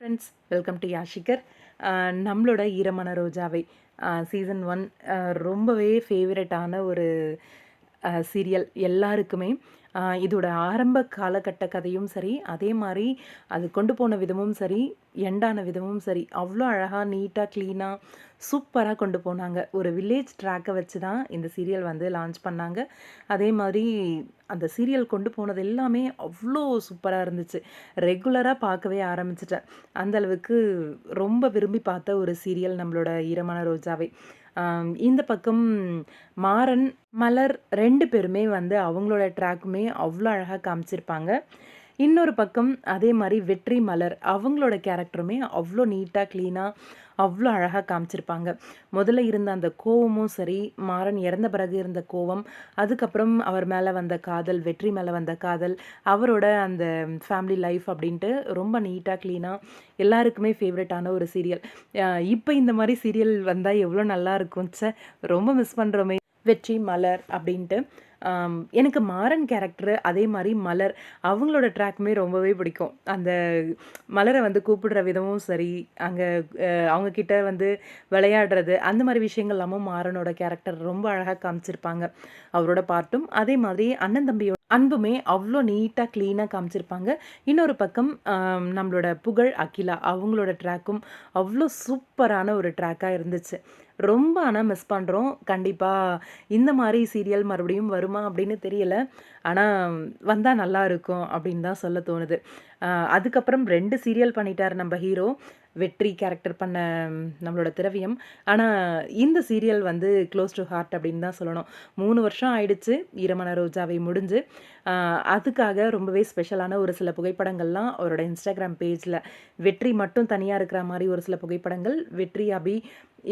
Friends welcome to யாஷிகர் நம்மளோட ஈரமான ரோஜாவை uh, சீசன் ஒன் uh, ரொம்பவே ஃபேவரட்டான ஒரு uh, சீரியல் எல்லாருக்குமே இதோட ஆரம்ப காலகட்ட கதையும் சரி அதே மாதிரி அது கொண்டு போன விதமும் சரி எண்டான விதமும் சரி அவ்வளோ அழகாக நீட்டாக க்ளீனாக சூப்பராக கொண்டு போனாங்க. ஒரு வில்லேஜ் ட்ராக்கை வச்சு தான் இந்த சீரியல் வந்து லான்ச் பண்ணாங்க. அதே மாதிரி அந்த சீரியல் கொண்டு போனது எல்லாமே அவ்வளோ சூப்பராக இருந்துச்சு. ரெகுலராக பார்க்கவே ஆரம்பிச்சிட்டேன். அந்த அளவுக்கு ரொம்ப விரும்பி பார்த்த ஒரு சீரியல் நம்மளோட ஈரமான ரோஜாவை. இந்த பக்கம் மாறன் மலர் ரெண்டு பேருமே வந்து அவங்களோட ட்ராக்குமே அவ்வளோ அழகாக காமிச்சிருப்பாங்க. இன்னொரு பக்கம் அதே மாதிரி வெற்றி மலர் அவங்களோட கேரக்டருமே அவ்வளோ நீட்டாக க்ளீனாக அவ்வளோ அழகாக காமிச்சிருப்பாங்க. முதல்ல இருந்த அந்த கோவமும் சரி மாறன் இறந்த பிறகு இருந்த கோவம் அதுக்கப்புறம் அவர் மேலே வந்த காதல் வெற்றி மேலே வந்த காதல் அவரோட அந்த ஃபேமிலி லைஃப் அப்படின்ட்டு ரொம்ப நீட்டாக க்ளீனாக எல்லாருக்குமே ஃபேவரட்டான ஒரு சீரியல் இப்போ இந்த மாதிரி சீரியல் வந்தால் எவ்வளோ நல்லா இருக்கும் ச்சே ரொம்ப மிஸ் பண்ணுறோமே வெற்றி மலர் அப்படின்ட்டு. எனக்கு மாறன் கேரக்டரு அதே மாதிரி மலர் அவங்களோட ட்ராக்குமே ரொம்பவே பிடிக்கும். அந்த மலரை வந்து கூப்பிடுற விதமும் சரி அங்கே அவங்க கிட்ட வந்து விளையாடுறது அந்த மாதிரி விஷயங்கள் எல்லாமும் மாறனோட கேரக்டர் ரொம்ப அழகாக காமிச்சிருப்பாங்க அவரோட பாட்டும். அதே மாதிரி அண்ணன் தம்பியோட அன்புமே அவ்வளோ நீட்டாக க்ளீனாக காமிச்சிருப்பாங்க. இன்னொரு பக்கம் நம்மளோட புகழ் அகிலா அவங்களோட ட்ராக்கும் அவ்வளோ சூப்பரான ஒரு ட்ராக்காக இருந்துச்சு. ரொம்ப ஆனால் மிஸ் பண்ணுறோம் கண்டிப்பாக இந்த மாதிரி சீரியல் மறுபடியும் வருமா அப்படின்னு தெரியல. ஆனால் வந்தால் நல்லா இருக்கும் அப்படின்னு தான் சொல்ல தோணுது. அதுக்கப்புறம் ரெண்டு சீரியல் பண்ணிட்டார் நம்ம ஹீரோ வெற்றி கேரக்டர் பண்ண நம்மளோட திரவியம். ஆனால் இந்த சீரியல் வந்து க்ளோஸ் டு ஹார்ட் அப்படின்னு தான் சொல்லணும். மூணு வருஷம் ஆயிடுச்சு ஈரமான ரோஜாவை முடிஞ்சு. அதுக்காக ரொம்பவே ஸ்பெஷலான ஒரு சில புகைப்படங்கள்லாம் அவரோட இன்ஸ்டாகிராம் பேஜில் வெற்றி மட்டும் தனியாக இருக்கிற மாதிரி ஒரு சில புகைப்படங்கள் வெற்றி அபி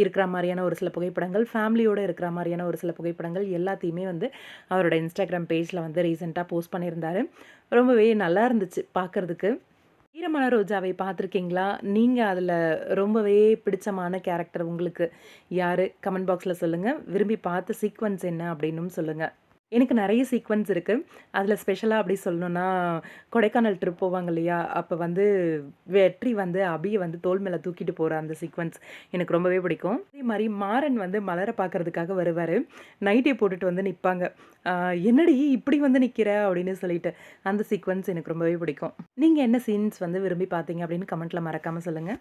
இருக்கிற மாதிரியான ஒரு சில புகைப்படங்கள் ஃபேமிலியோடு இருக்கிற மாதிரியான ஒரு சில புகைப்படங்கள் எல்லாத்தையுமே வந்து அவரோட இன்ஸ்டாகிராம் பேஜில் வந்து ரீசெண்டாக போஸ்ட் பண்ணியிருந்தாரு. ரொம்பவே நல்லா இருந்துச்சு பார்க்குறதுக்கு. ஈரமான ரோஜாவை பார்த்துருக்கீங்களா? நீங்கள் அதில் ரொம்பவே பிடிச்சமான கேரக்டர் உங்களுக்கு யார்? கமெண்ட் பாக்ஸில் சொல்லுங்கள் விரும்பி பார்த்த சீக்வன்ஸ் என்ன அப்படின்னும் சொல்லுங்கள் எனக்கு நிறைய சீக்வன்ஸ் இருக்குது அதில் ஸ்பெஷலாக அப்படி சொல்லணுன்னா கொடைக்கானல் ட்ரிப் போவாங்க இல்லையா? அப்போ வந்து வெற்றி வந்து அபியை வந்து தோல் மேலே தூக்கிட்டு போகிற அந்த சீக்வன்ஸ் எனக்கு ரொம்பவே பிடிக்கும். அதே மாதிரி மாறன் வந்து மலரை பார்க்கறதுக்காக வருவார். நைட்டே போட்டுட்டு வந்து நிற்பாங்க என்னடி இப்படி வந்து நிற்கிற அப்படின்னு சொல்லிட்டு அந்த சீக்வன்ஸ் எனக்கு ரொம்பவே பிடிக்கும். நீங்கள் என்ன சீன்ஸ் வந்து விரும்பி பார்த்தீங்க அப்படின்னு கமெண்ட்டில் மறக்காமல் சொல்லுங்கள்